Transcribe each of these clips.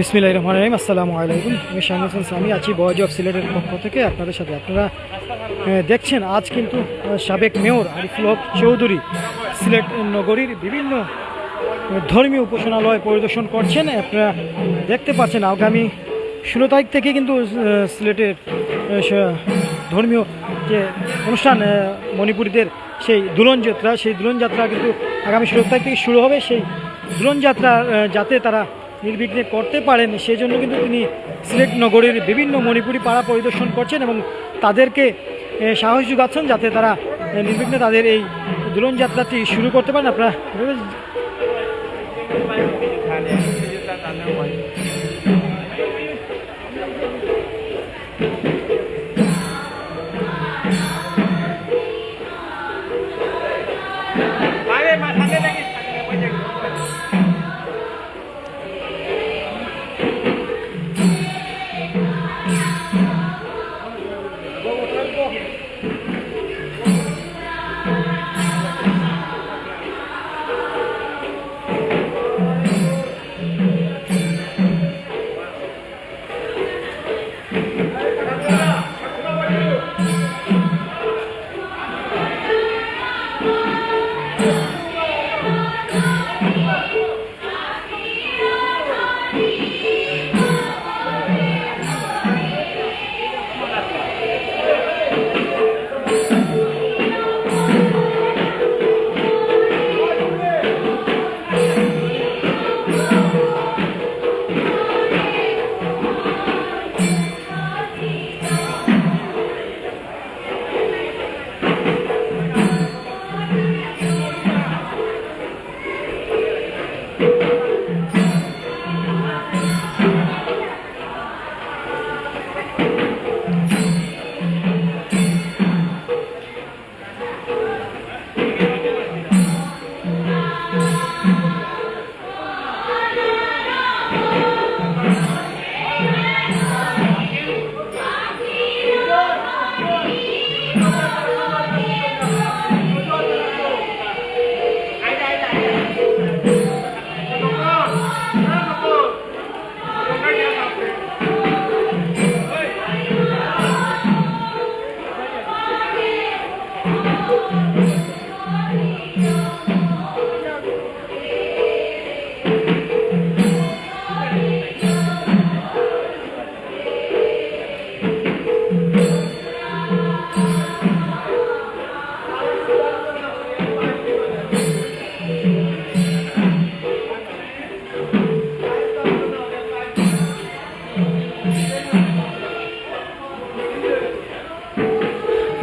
বিসমিল্লাহ রহমান রহিম আসসালামু আলাইকুম। আমি শাহিন হোসেন সামি আছি বয়জ অফ সিলেটের পক্ষ থেকে। আপনাদের সাথে আপনারা দেখছেন আজ কিন্তু সাবেক মেয়র আরিফুল হক চৌধুরী সিলেট নগরীর বিভিন্ন ধর্মীয় উপাসনালয় পরিদর্শন করছেন। আপনারা দেখতে পাচ্ছেন আগামী ষোলো তারিখ থেকে কিন্তু সিলেটের ধর্মীয় যে অনুষ্ঠান মণিপুরীদের সেই দুলন যাত্রা সেই দুলন যাত্রা কিন্তু আগামী ষোলো তারিখ থেকে শুরু হবে। সেই দুলন যাত্রা আহ, যাতে তারা নির্বিঘ্নে করতে পারেন, সেজন্য কিন্তু তিনি সিলেট নগরের বিভিন্ন মণিপুরি পাড়া পরিদর্শন করছেন এবং তাদেরকে সাহস যোগাচ্ছেন যাতে তারা নির্বিঘ্নে তাদের এই দুলন যাত্রাটি শুরু করতে পারেন। আপনারা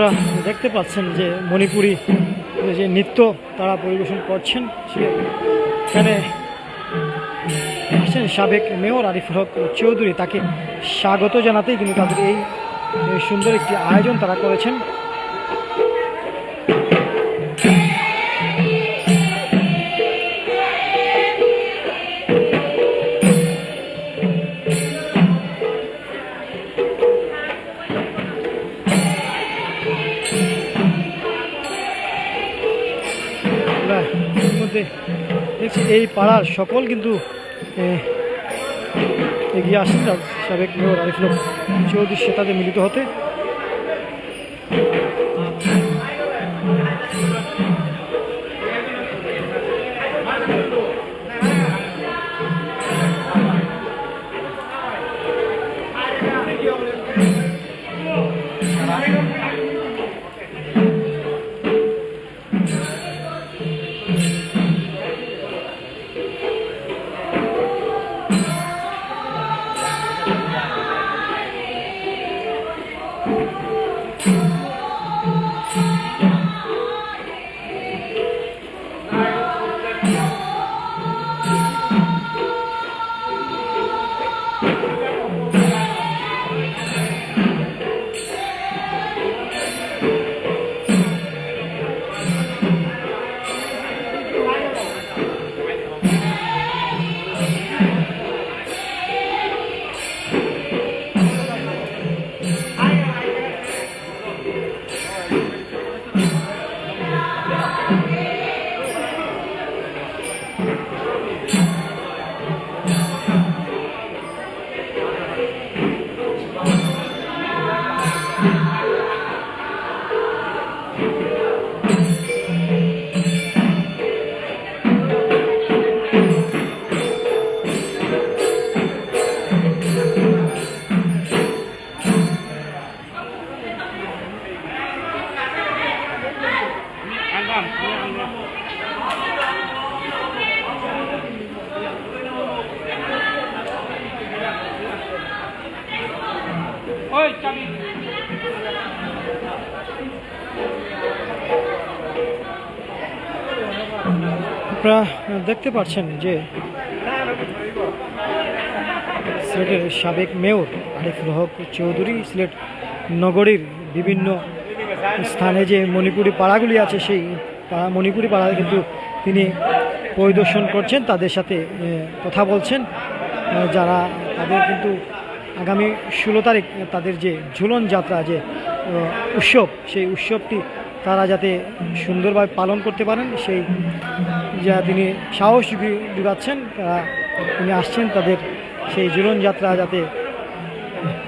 আপনারা দেখতে পাচ্ছেন যে মণিপুরি যে নৃত্য তারা পরিবেশন করছেন সেখানে আসছেন সাবেক মেয়র আরিফুল হক চৌধুরী। তাকে স্বাগত জানাতেই কিন্তু তাদের এই সুন্দর একটি আয়োজন তারা করেছেন। দেখছি এই পাড়ার সকল কিন্তু এগিয়ে আসছে। সাবেক মেয়র আরিফুল হক চৌধুরীর সাথে মিলিত হতে আপনারা দেখতে পাচ্ছেন যে সিলেটের সাবেক মেয়র আরিফ রহক চৌধুরী সিলেট নগরীর বিভিন্ন স্থানে যে মণিপুরি পাড়াগুলি আছে, সেই পাড়া, মণিপুরি পাড়া কিন্তু তিনি পরিদর্শন করছেন, তাদের সাথে কথা বলছেন। যারা তাদের কিন্তু আগামী ষোলো তারিখ তাদের যে ঝুলন যাত্রা, যে উৎসব, সেই উৎসবটি তারা যাতে সুন্দরভাবে পালন করতে পারেন, সেই যা তিনি সাহস যুগি- যুগাচ্ছেন, তারা তিনি আসছেন তাদের সেই ঝুলন যাত্রা যাতে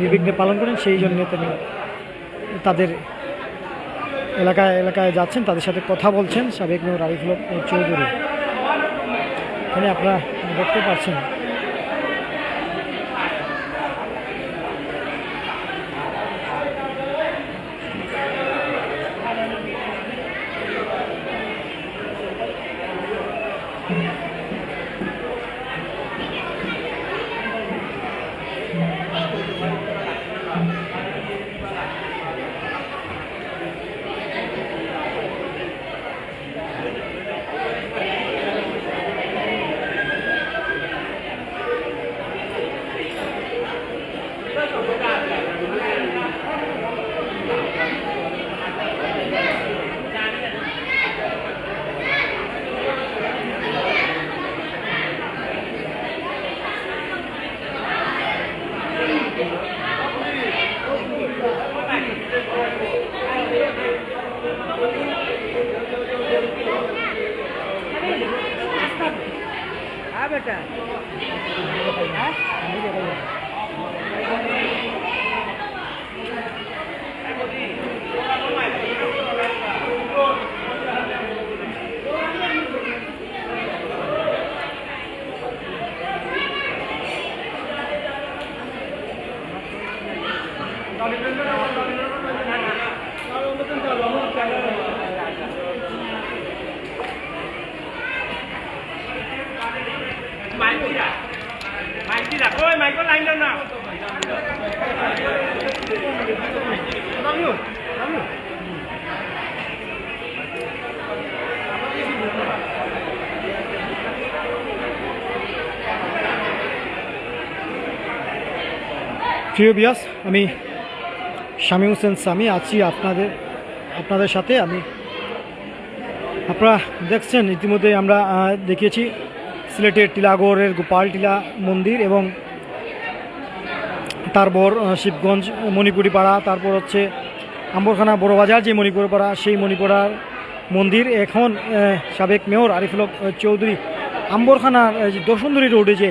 নির্বিঘ্নে পালন করেন, সেই জন্য তিনি তাদের এলাকায় এলাকায় যাচ্ছেন, তাদের সাথে কথা বলছেন সাবেক মেয়র আরিফুল চৌধুরী। এখানে আপনারা দেখতে পাচ্ছেন हाँ প্রিয় বিয়াস, আমি শামীম হোসেন সামি, আছি আপনাদের আপনাদের সাথে। আমি, আপনারা দেখছেন ইতিমধ্যে আমরা দেখিয়েছি সিলেটের টিলাগড়ের গোপাল টিলা মন্দির এবং তারপর শিবগঞ্জ মণিপুরি পাড়া তারপর হচ্ছে আম্বরখানা বড় বাজার যে মণিপুর পাড়া সেই মণিপুরার মন্দির। এখন সাবেক মেয়র আরিফুল চৌধুরী আম্বরখানার যে দশন্দরী রোডে যে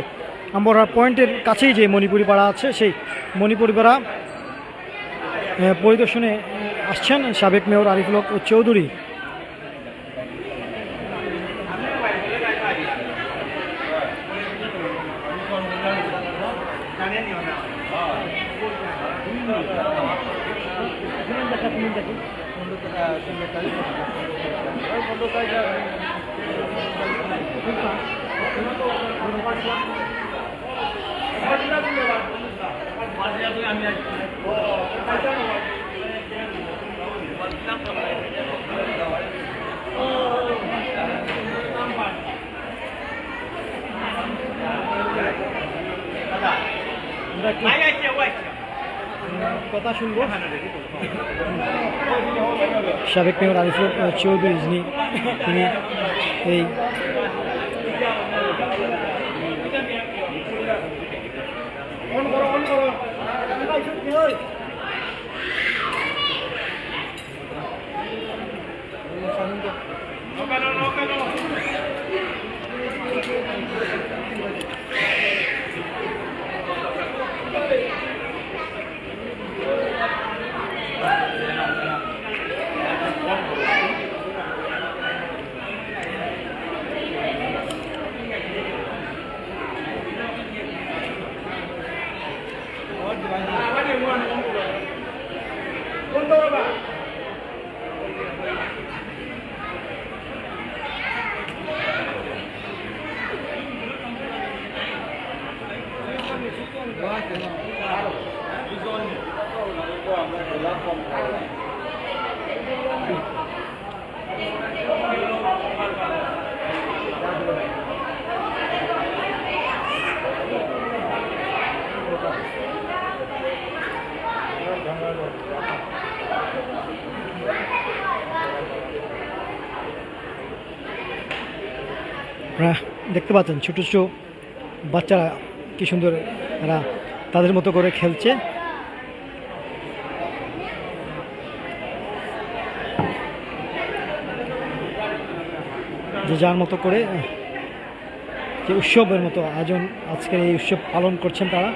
আম্বরখানা পয়েন্টের কাছেই যে মণিপুরি পাড়া আছে, সেই মণিপুরি পাড়া পরিদর্শনে আসছেন সাবেক মেয়র আরিফুল চৌধুরী আমরা একটু মাইক আইছে ওই কথা শুনব। সাবেক মেয়র আরিফুল চৌধুরী যিনি তিনি এই देखते छोटो छोटो बाच्चारा कि सुंदर তারা তাদের মতো করে খেলছে। যে যার মতো করে যে উৎসবের মতো আয়োজন আজকের এই উৎসব পালন করছেন তারা।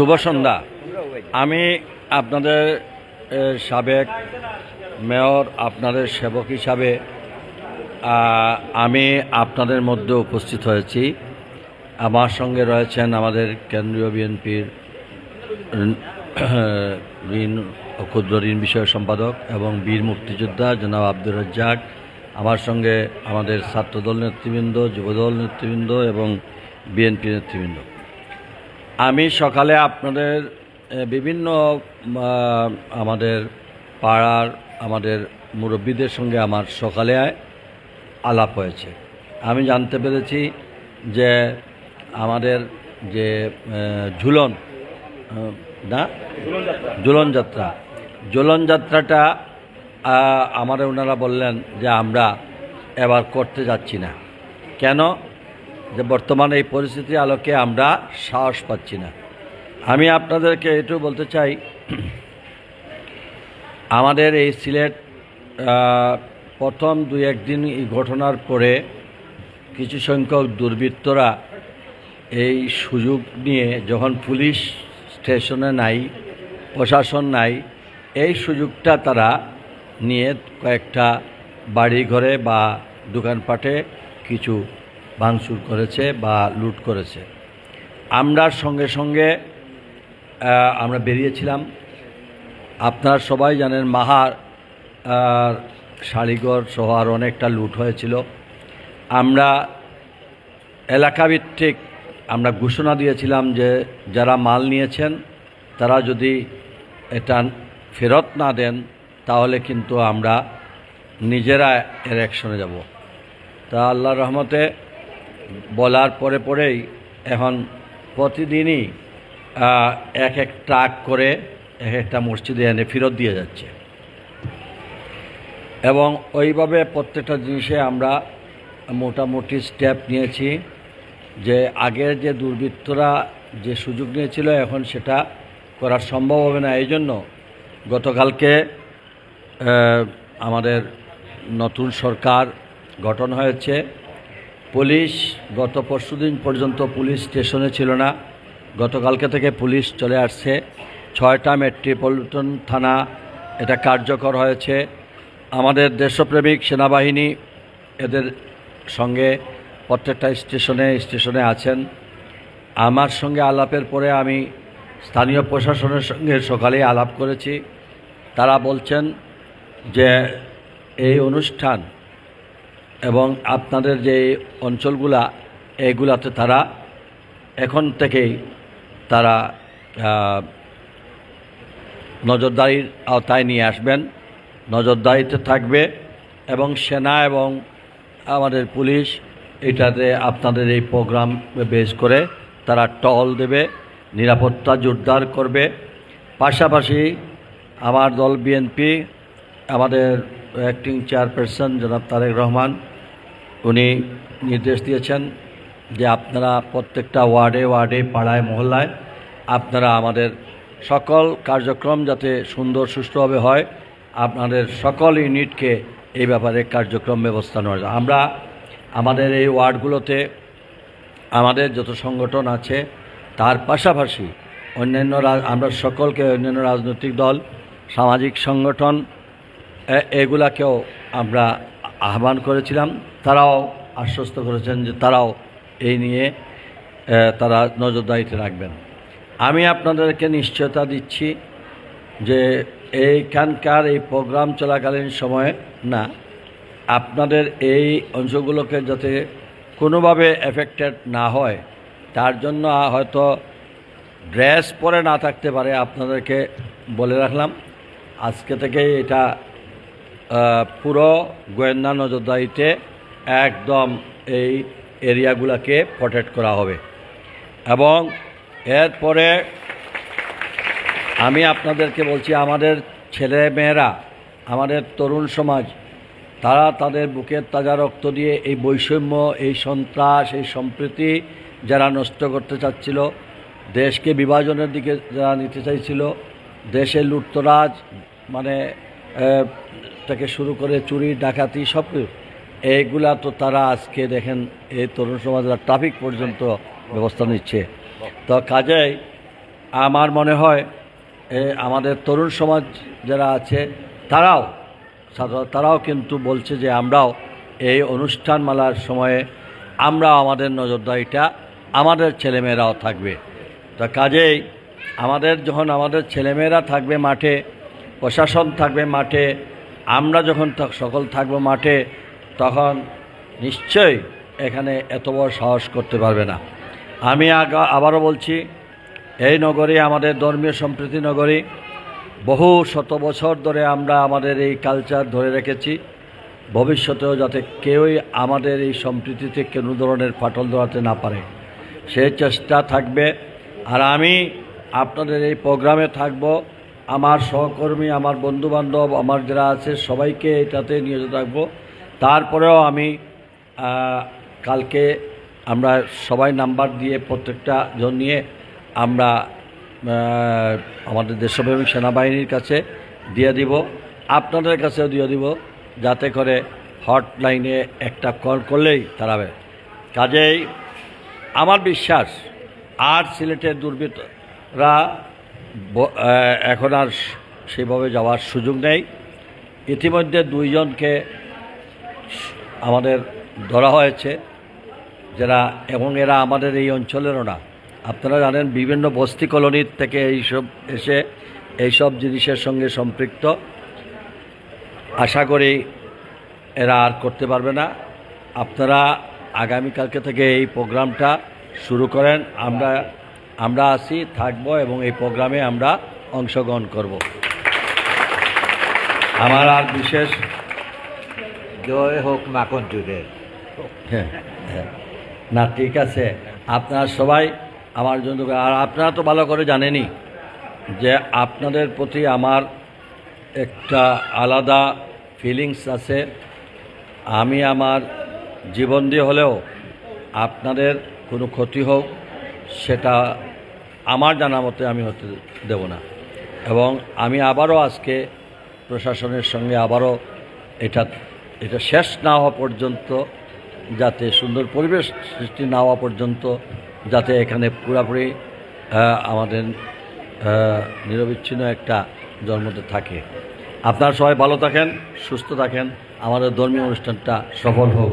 শুভ সন্ধ্যা। আমি আপনাদের সাবেক মেয়র, আপনাদের সেবক হিসাবে আমি আপনাদের মধ্যে উপস্থিত হয়েছি। আমার সঙ্গে রয়েছেন আমাদের কেন্দ্রীয় বিএনপির ঋণ ক্ষুদ্র ঋণ বিষয়ক সম্পাদক এবং বীর মুক্তিযোদ্ধা জনাব আব্দুর রাজ্জাক, আমার সঙ্গে আমাদের ছাত্রদল নেতৃবৃন্দ, যুবদল নেতৃবৃন্দ এবং বিএনপি নেতৃবৃন্দ। আমি সকালে আপনাদের বিভিন্ন আমাদের পাড়ার, আমাদের মুরব্বীদের সঙ্গে আমার সকালে আলাপ হয়েছে। আমি জানতে পেরেছি যে আমাদের যে ঝুলন না? ঝুলন যাত্রা। ঝুলন যাত্রাটা আমাদের ওনারা বললেন যে আমরা এবার করতে যাচ্ছি না। কেন? যে বর্তমানে এই পরিস্থিতির আলোকে আমরা সাহস পাচ্ছি না। আমি আপনাদেরকে এটু বলতে চাই, আমাদের এই সিলেট প্রথম দুই একদিন এই ঘটনার পরে কিছু সংখ্যক দুর্বৃত্তরা এই সুযোগ নিয়ে যখন পুলিশ স্টেশনে নাই, প্রশাসন নাই, এই সুযোগটা তারা নিয়ে কয়েকটা বাড়ি ঘরে বা দোকানপাটে কিছু ভাঙচুর করেছে বা লুট করেছে। আমরা সঙ্গে সঙ্গে আমরা বেরিয়েছিলাম। আপনারা সবাই জানেন মাহার শাড়িঘর সহ আর অনেকটা লুট হয়েছিল। আমরা এলাকাভিত্তিক আমরা ঘোষণা দিয়েছিলাম যে যারা মাল নিয়েছেন, তারা যদি এটা ফেরত না দেন, তাহলে কিন্তু আমরা নিজেরা এর অ্যাকশনে যাব। তা আল্লাহর রহমতে বলার পরে পরেই এখন প্রতিদিনই এক এক ট্রাক করে এক একটা মসজিদে এনে ফেরত দিয়ে যাচ্ছে। এবং ওইভাবে প্রত্যেকটা জিনিসে আমরা মোটামুটি স্টেপ নিয়েছি যে আগের যে দুর্বৃত্তরা যে সুযোগ নিয়েছিল এখন সেটা করা সম্ভব হবে না। এই জন্য গতকালকে আমাদের নতুন সরকার গঠন হয়েছে। পুলিশ, গত পরশুদিন পর্যন্ত পুলিশ স্টেশনে ছিল না। গতকালকে থেকে পুলিশ চলে আসছে। ছয়টা মেট্রোপলিটন থানা এটা কার্যকর হয়েছে। আমাদের দেশপ্রেমিক সেনাবাহিনী এদের সঙ্গে প্রত্যেকটা স্টেশনে স্টেশনে আছেন। আমার সঙ্গে আলাপের পরে আমি স্থানীয় প্রশাসনের সঙ্গে সকালেই আলাপ করেছি। তারা বলছেন যে এই অনুষ্ঠান এবং আপনাদের যে অঞ্চলগুলা এইগুলাতে তারা এখন থেকেই তারা নজরদারির আওতায় নিয়ে আসবেন। নজরদারিতে থাকবে এবং সেনা এবং আমাদের পুলিশ এটাতে আপনাদের এই প্রোগ্রাম বেস করে তারা টহল দেবে, নিরাপত্তা জোরদার করবে। পাশাপাশি আমার দল বিএনপি, আমাদের অ্যাক্টিং চেয়ারপারসন জনাব তারেক রহমান উনি নির্দেশ দিয়েছেন যে আপনারা প্রত্যেকটা ওয়ার্ডে ওয়ার্ডে, পাড়ায়, মহল্লায় আপনারা আমাদের সকল কার্যক্রম যাতে সুন্দর, সুষ্ঠুভাবে হয়, আপনাদের সকল ইউনিটকে এই ব্যাপারে কার্যক্রম ব্যবস্থা নেওয়া যায়। আমরা আমাদের এই ওয়ার্ডগুলোতে আমাদের যত সংগঠন আছে, তার পাশাপাশি অন্যান্য আমরা সকলকে অন্যান্য রাজনৈতিক দল, সামাজিক সংগঠন এগুলাকেও আমরা আহ্বান করেছিলাম তারাও আশ্বস্ত করেছেন যে তারাও এই নিয়ে তারা নজরদারিতে রাখবেন। আমি আপনাদেরকে নিশ্চয়তা দিচ্ছি যে এইখানকার এই প্রোগ্রাম চলাকালীন সময়ে না, আপনাদের এই অংশগুলোকে যাতে কোনোভাবে এফেক্টেড না হয়, তার জন্য হয়তো ড্রেস পরে না থাকতে পারে আপনাদেরকে বলে রাখলাম। আজকে থেকে এটা পুরো গোয়েন্দা নজরদারিতে একদম এই এরিয়াগুলোকে প্রটেক্ট করা হবে। এবং এরপরে আমি আপনাদেরকে বলছি আমাদের ছেলে মেয়েরা আমাদের তরুণ সমাজ তারা তাদের বুকের তাজা রক্ত দিয়ে এই বৈষম্য এই সন্ত্রাস এই সম্প্রীতি যারা নষ্ট করতে চাচ্ছিল দেশকে বিভাজনের দিকে যারা নিতে চাইছিল দেশের লুটতরাজ মানে থেকে শুরু করে চুরি ডাকাতি সব কিছু, এইগুলা তো তারা আজকে দেখেন, এই তরুণ সমাজরা ট্রাফিক পর্যন্ত ব্যবস্থা নিচ্ছে। তো কাজেই আমার মনে হয় আমাদের তরুণ সমাজ যারা আছে, তারাও তারাও কিন্তু বলছে যে আমরাও এই অনুষ্ঠান অনুষ্ঠানমালার সময়ে আমরাও আমাদের নজরদারিটা আমাদের ছেলেমেয়েরাও থাকবে। তো কাজেই আমাদের যখন আমাদের ছেলেমেয়েরা থাকবে মাঠে, প্রশাসন থাকবে মাঠে, আমরা যখন সকল থাকব মাঠে তখন নিশ্চয়ই এখানে এত বড় সাহস করতে পারবে না। আমি আবারও বলছি, এই নগরী আমাদের ধর্মীয় সম্প্রীতি নগরী। বহু শত বছর ধরে আমরা আমাদের এই কালচার ধরে রেখেছি। ভবিষ্যতেও যাতে কেউই আমাদের এই সম্প্রীতিতে কোনো ধরনের ফাটল ধরাতে না পারে। সেই চেষ্টা থাকবে। আর আমি আপনাদের এই প্রোগ্রামে থাকব। আমার সহকর্মী, আমার বন্ধুবান্ধব, আমার যারা আছে, সবাইকে এটাতে নিয়োজিত থাকব তারপরেও আমি কালকে আমরা সবাই নাম্বার দিয়ে প্রত্যেকটা জন নিয়ে আমরা আমাদের দেশপ্রেমিক সেনাবাহিনীর কাছে দিয়ে দিব। আপনাদের কাছেও দিয়ে দিব, যাতে করে হটলাইনে একটা কল করলেই তারা কাজেই আমার বিশ্বাস, আর সিলেটের দুর্বৃত্তরা এখন আর সেভাবে যাওয়ার সুযোগ নেই। ইতিমধ্যে দুইজনকে আমাদের ধরা হয়েছে যারা এবং এরা আমাদের এই অঞ্চলেরও না। আপনারা জানেন বিভিন্ন বস্তি কলোনির থেকে এইসব এসে এইসব জিনিসের সঙ্গে সম্পৃক্ত। আশা করি এরা আর করতে পারবে না। আপনারা আগামীকালকে থেকে এই প্রোগ্রামটা শুরু করেন। আমরা আমরা আসি থাকব এবং এই প্রোগ্রামে আমরা অংশগ্রহণ করব। আমার আর বিশেষ জয় হোক মাখন চুরের হ্যাঁ হ্যাঁ। না, ঠিক আছে। আপনারা সবাই আমার জন্য আর আপনারা তো ভালো করে জানেনই যে আপনাদের প্রতি আমার একটা আলাদা ফিলিংস আছে। আমি আমার জীবন দিয়ে হলেও আপনাদের কোনো ক্ষতি হোক, সেটা আমার জানা মতে আমি হতে দেব না। এবং আমি আবারও আজকে প্রশাসনের সঙ্গে আবারও এটা এটা শেষ না হওয়া পর্যন্ত যাতে সুন্দর পরিবেশ সৃষ্টি না হওয়া পর্যন্ত যাতে এখানে পুরাপুরি আমাদের নিরবিচ্ছিন্ন একটা জন্মতে থাকে। আপনারা সবাই ভালো থাকেন, সুস্থ থাকেন। আমাদের ধর্মীয় অনুষ্ঠানটা সফল হোক।